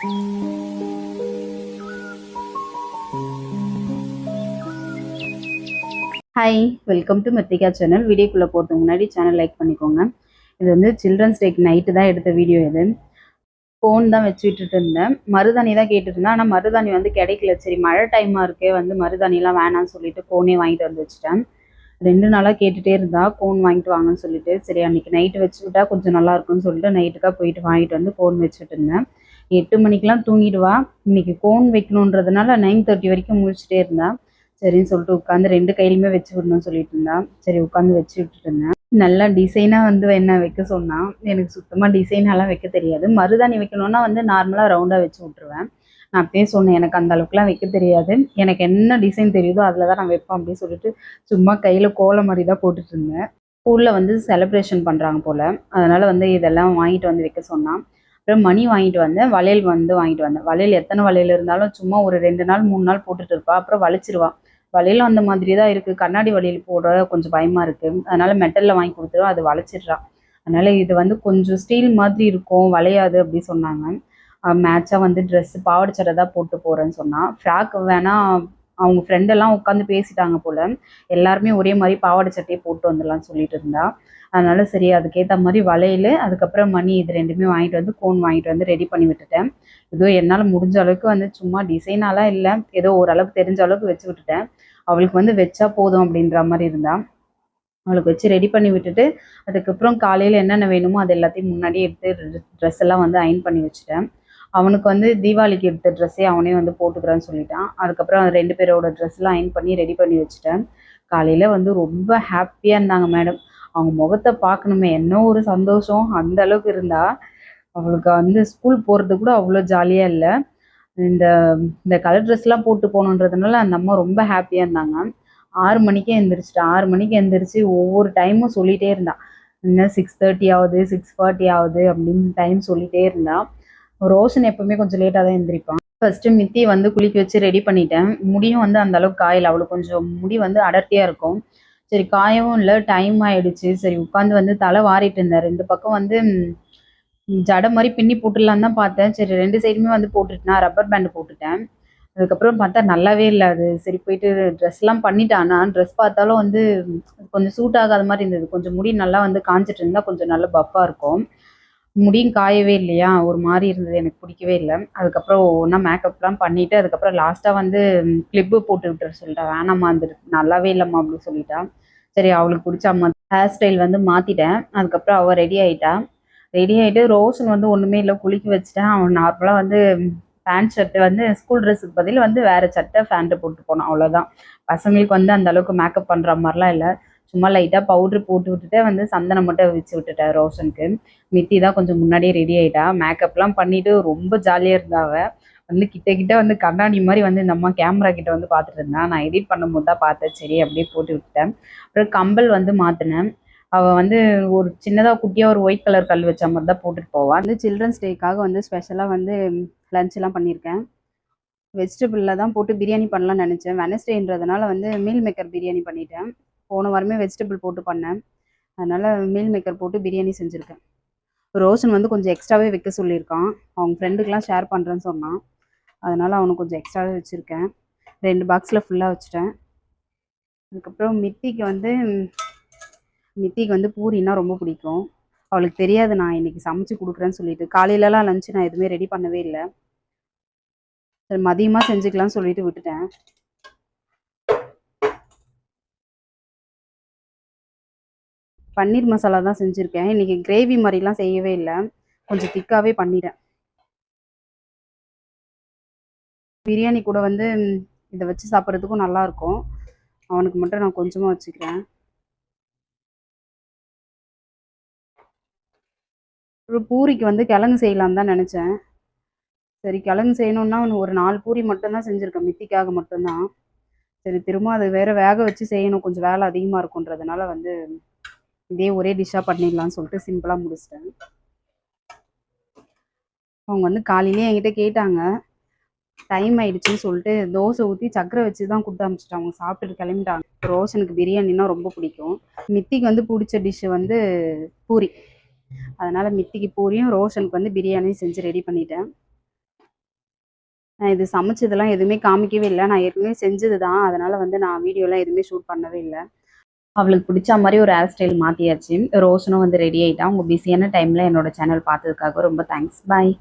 Hi welcome to Methika channel வீடியோக்குள்ளே போகிறதுக்கு முன்னாடி சேனல் லைக் பண்ணிக்கோங்க. இது வந்து சில்ட்ரன்ஸ் டேக்கு நைட்டு தான் எடுத்த வீடியோ இது. ஃபோன் தான் வச்சு விட்டுட்டு இருந்தேன். மருதாணி தான் கேட்டுருந்தேன் இருந்தேன். ஆனால் மருதாணி வந்து கிடைக்கல. சரி மழை டைமாக இருக்கே வந்து மருதாணிலாம் வேணாம்னு சொல்லிட்டு ஃபோனே வாங்கிட்டு வந்து வச்சுட்டேன். ரெண்டு நாளாக கேட்டுகிட்டே இருந்தா ஃபோன் வாங்கிட்டு வாங்கன்னு சொல்லிட்டு சரி அன்றைக்கி நைட்டு வச்சு விட்டா கொஞ்சம் நல்லா இருக்கும்னு சொல்லிட்டு நைட்டுக்காக போயிட்டு வாங்கிட்டு வந்து ஃபோன் வச்சுட்டு இருந்தேன். எட்டு மணிக்கெலாம் தூங்கிடுவா. இன்னைக்கு கோன் வைக்கணுன்றதுனால நைன் தேர்ட்டி வரைக்கும் முடிச்சுட்டே இருந்தா. சரின்னு சொல்லிட்டு உட்காந்து ரெண்டு கையிலுமே வச்சு விடணும்னு சொல்லிட்டு இருந்தான் சரி உட்காந்து வச்சு விட்டுட்டு இருந்தேன். நல்லா டிசைனாக வந்து என்ன வைக்க சொன்னான் எனக்கு சுத்தமாக டிசைனெல்லாம் வைக்க தெரியாது. மருதாணி வைக்கணும்னா வந்து நார்மலாக ரவுண்டாக வச்சு விட்ருவேன் நான் அப்பயே சொன்னேன் எனக்கு அந்த அளவுக்குலாம் வைக்க தெரியாது. எனக்கு என்ன டிசைன் தெரியுதோ அதில் தான் நான் வைப்பேன் அப்படின்னு சொல்லிட்டு சும்மா கையில் கோலம் மாதிரி தான் போட்டுட்டு இருந்தேன். ஸ்கூலில் வந்து செலிப்ரேஷன் பண்ணுறாங்க போல். அதனால் வந்து இதெல்லாம் வாங்கிட்டு வந்து வைக்க சொன்னான். அப்புறம் மணி வாங்கிட்டு வந்தேன் வளையல் வந்து வாங்கிட்டு வந்தேன். வளையல் எத்தனை வளையல் இருந்தாலும் சும்மா ஒரு ரெண்டு நாள் மூணு நாள் போட்டுட்டு இருப்பா. அப்புறம் வலிச்சிருவா வளையலும் அந்த மாதிரி தான் இருக்குது கண்ணாடி வளையல் போட கொஞ்சம் பயமாக இருக்குது அதனால் மெட்டலில் வாங்கி கொடுத்துருவோம் அது வளைச்சிடுறான் அதனால் இது வந்து கொஞ்சம் ஸ்டீல் மாதிரி இருக்கும். வளையாது அப்படி சொன்னாங்க. மேட்சாக வந்து ட்ரெஸ்ஸு பாவாடை சட்டை தான் போட்டு போகிறேன்னு சொன்னான் ஃப்ராக் வேணால் அவங்க ஃப்ரெண்டெல்லாம் உட்காந்து பேசிட்டாங்க போல் எல்லாருமே ஒரே மாதிரி பாவாடை சட்டையை போட்டு வந்துடலாம்னு சொல்லிட்டு இருந்தா. அதனால சரி அதுக்கேற்ற மாதிரி வளையல் அதுக்கப்புறம் மணி இது ரெண்டுமே வாங்கிட்டு வந்து கோன் வாங்கிட்டு வந்து ரெடி பண்ணி விட்டுட்டேன். ஏதோ என்னால் முடிஞ்ச அளவுக்கு வந்து சும்மா டிசைனாலாம் இல்லை ஏதோ ஓரளவுக்கு தெரிஞ்ச அளவுக்கு வச்சு விட்டுட்டேன். அவளுக்கு வந்து வச்சா போதும் அப்படின்ற மாதிரி இருந்தா. அவளுக்கு வச்சு ரெடி பண்ணி விட்டுட்டு அதுக்கப்புறம் காலையில் என்னென்ன வேணுமோ அது எல்லாத்தையும் முன்னாடியே எடுத்து ட்ரெஸ் எல்லாம் வந்து அயன் பண்ணி வச்சுட்டேன். அவனுக்கு வந்து தீபாவளிக்கு எடுத்த ட்ரெஸ்ஸே அவனே வந்து போட்டுக்கிறான்னு சொல்லிட்டான். அதுக்கப்புறம் ரெண்டு பேரோட ட்ரெஸ்லாம் அயன் பண்ணி ரெடி பண்ணி வச்சுட்டேன். காலையில் வந்து ரொம்ப ஹாப்பியாக இருந்தாங்க மேடம் அவங்க முகத்தை பார்க்கணுமே என்ன ஒரு சந்தோஷம். அந்த அளவுக்கு இருந்தா அவளுக்கு வந்து ஸ்கூல் போகிறது கூட அவ்வளோ ஜாலியாக இல்லை. இந்த இந்த கலர் ட்ரெஸ்லாம் போட்டு போகணுன்றதுனால அந்த அம்மா ரொம்ப ஹாப்பியாக இருந்தாங்க. ஆறு மணிக்கே எழுந்திரிச்சிட்டா ஆறு மணிக்கு எழுந்திரிச்சு ஒவ்வொரு டைமும் சொல்லிகிட்டே இருந்தான் இன்னும் சிக்ஸ் தேர்ட்டி ஆகுது சிக்ஸ் ஃபார்ட்டி ஆகுது அப்படின்னு டைம் சொல்லிகிட்டே இருந்தான் ரோஷன் எப்பவுமே கொஞ்சம் லேட்டாக தான் எழுந்திரிப்பான் ஃபஸ்ட்டு மித்தி வந்து குளிக்க வச்சு ரெடி பண்ணிட்டேன். முடியும் வந்து அந்த அளவுக்கு காயில். அவளுக்கு கொஞ்சம் முடி வந்து அடர்த்தியாக இருக்கும். சரி காயவும் இல்லை டைம் ஆயிடுச்சு. சரி உட்காந்து வந்து தலை வாரிட்டு இருந்தேன் ரெண்டு பக்கம் வந்து ஜடை மாதிரி பின்னி போட்டுடலான்னு தான் பார்த்தேன். சரி ரெண்டு சைடுமே வந்து போட்டுட்டேன் ரப்பர் பேண்ட் போட்டுட்டேன். அதுக்கப்புறம் பார்த்தா நல்லாவே இல்லை. அது சரி போயிட்டு ட்ரெஸ்லாம் பண்ணிட்டானா. ஆனால் ட்ரெஸ் பார்த்தாலும் வந்து கொஞ்சம் சூட் ஆகாத மாதிரி இருந்தது. கொஞ்சம் முடி நல்லா வந்து காஞ்சிட்டு இருந்தால் கொஞ்சம் நல்ல பஃப்பாக இருக்கும். முடியும் காயவே இல்லையா? ஒரு மாதிரி இருந்தது எனக்கு பிடிக்கவே இல்லை. அதுக்கப்புறம் ஒன்றா மேக்கப்லாம் பண்ணிவிட்டு அதுக்கப்புறம் லாஸ்ட்டாக வந்து கிளிப்பு போட்டு விட்டுற சொல்லிட்டா. வேணாம்மா வந்துட்டு நல்லாவே இல்லைம்மா அப்படின்னு சொல்லிட்டா. சரி அவளுக்கு பிடிச்ச ஹேர் ஸ்டைல் வந்து மாற்றிட்டேன் அதுக்கப்புறம் அவள் ரெடி ஆகிட்டா ரெடி ஆகிட்டு ரோஷன் வந்து ஒன்றுமே இல்லை குளிக்க வச்சுட்டேன் அவன் நார்மலாக வந்து பேண்ட் ஷர்ட்டு வந்து ஸ்கூல் ட்ரெஸ்ஸுக்கு பதில் வந்து வேறு சட்டை ஃபேண்ட்டு போட்டு போனான். அவ்வளோதான் பசங்களுக்கு வந்து அந்த அளவுக்கு மேக்கப் பண்ணுற மாதிரிலாம் இல்லை. சும்மா லைட்டாக பவுட்ரு போட்டு விட்டுட்டு வந்து சந்தனம் மட்டும் வச்சு விட்டுட்டேன் ரோஷனுக்கு. மித்தி தான் கொஞ்சம் முன்னாடியே ரெடி ஆகிட்டா மேக்கப்லாம் பண்ணிட்டு ரொம்ப ஜாலியாக இருந்தாவ வந்து கிட்ட கிட்ட வந்து கண்ணாடி மாதிரி வந்து இந்த அம்மா கேமரா கிட்ட வந்து பார்த்துட்டு இருந்தான் நான் எடிட் பண்ணும்போது தான் பார்த்தேன். சரி அப்படியே போட்டு விட்டுட்டேன். அப்புறம் கம்பல் வந்து மாற்றினேன் அவள் வந்து ஒரு சின்னதாக குட்டியாக ஒரு ஒயிட் கலர் கல் வச்ச மாதிரி தான் போட்டுட்டு போவாள் வந்து சில்ட்ரன்ஸ் டேக்காக வந்து ஸ்பெஷலாக வந்து லஞ்செலாம் பண்ணியிருக்கேன். வெஜிடபிளில் தான் போட்டு பிரியாணி பண்ணலாம்னு நினச்சேன். வெனஸ்டேன்றதுனால வந்து மீல் மேக்கர் பிரியாணி பண்ணிட்டேன். போன வாரமே வெஜிடபிள் போட்டு பண்ணேன். அதனால் மீல் மேக்கர் போட்டு பிரியாணி செஞ்சுருக்கேன். ரோஷன் வந்து கொஞ்சம் எக்ஸ்ட்ராவே வைக்க சொல்லியிருக்கான். அவங்க ஃப்ரெண்டுக்கெலாம் ஷேர் பண்ணுறேன்னு சொன்னான். அதனால் அவனுக்கு கொஞ்சம் எக்ஸ்ட்ராவே வச்சுருக்கேன். ரெண்டு பாக்ஸில் ஃபுல்லாக வச்சுட்டேன். அதுக்கப்புறம் மித்திக்கு வந்து மித்திக்கு வந்து பூரின்னா ரொம்ப பிடிக்கும். அவளுக்கு தெரியாது நான் இன்றைக்கி சமைச்சு கொடுக்குறேன்னு சொல்லிட்டு. காலையிலலாம் லஞ்சு நான் எதுவுமே ரெடி பண்ணவே இல்லை. சரி மதியமாக செஞ்சுக்கலாம்னு சொல்லிட்டு விட்டுட்டேன். பன்னீர் மசாலா தான் செஞ்சுருக்கேன். இன்றைக்கி கிரேவி மாதிரிலாம் செய்யவே இல்லை. கொஞ்சம் திக்காகவே பண்ணிட்டேன். பிரியாணி கூட வந்து இதை வச்சு சாப்பிட்றதுக்கும் நல்லாயிருக்கும் அவனுக்கு மட்டும் நான் கொஞ்சமாக வச்சுக்கிறேன். பூரிக்கு வந்து கிழங்கு செய்யலான்னு தான் நினச்சேன். சரி கிழங்கு செய்யணுன்னா ஒரு நாலு பூரி மட்டும்தான் செஞ்சுருக்கேன். மித்திக்காக மட்டும்தான் சரி திரும்ப அது வேறு வேக வச்சு செய்யணும். கொஞ்சம் வேலை அதிகமாக இருக்குன்றதுனால வந்து இதே ஒரே டிஷ்ஷாக பண்ணிடலாம்னு சொல்லிட்டு சிம்பிளாக முடிச்சிட்டேன். அவங்க வந்து காலையிலேயே என்கிட்ட கேட்டாங்க. டைம் ஆயிடுச்சுன்னு சொல்லிட்டு தோசை ஊற்றி சக்கரை வச்சு தான் கொடுத்து அமிச்சிட்டாங்க அவங்க சாப்பிட்டுட்டு கிளம்பிட்டாங்க. ரோஷனுக்கு பிரியாணின்னா ரொம்ப பிடிக்கும். மித்திக்கு வந்து பிடிச்ச டிஷ்ஷு வந்து பூரி. அதனால் மித்திக்கு பூரியும் ரோஷனுக்கு வந்து பிரியாணியும் செஞ்சு ரெடி பண்ணிட்டேன். நான் இது சமைச்சதெல்லாம் எதுவுமே காமிக்கவே இல்லை. நான் ஏற்கனவே செஞ்சது தான் அதனால் வந்து நான் வீடியோலாம் எதுவுமே ஷூட் பண்ணவே இல்லை. அவளுக்கு பிடிச்ச மாதிரி ஒரு ஹேர் ஸ்டைல் மாற்றியாச்சு ரோஷனும் வந்து ரெடி ஆகிட்டா உங்கள் பிஸியான டைமில் என்னோட சேனல் பார்த்ததுக்காக ரொம்ப தேங்க்ஸ் பாய்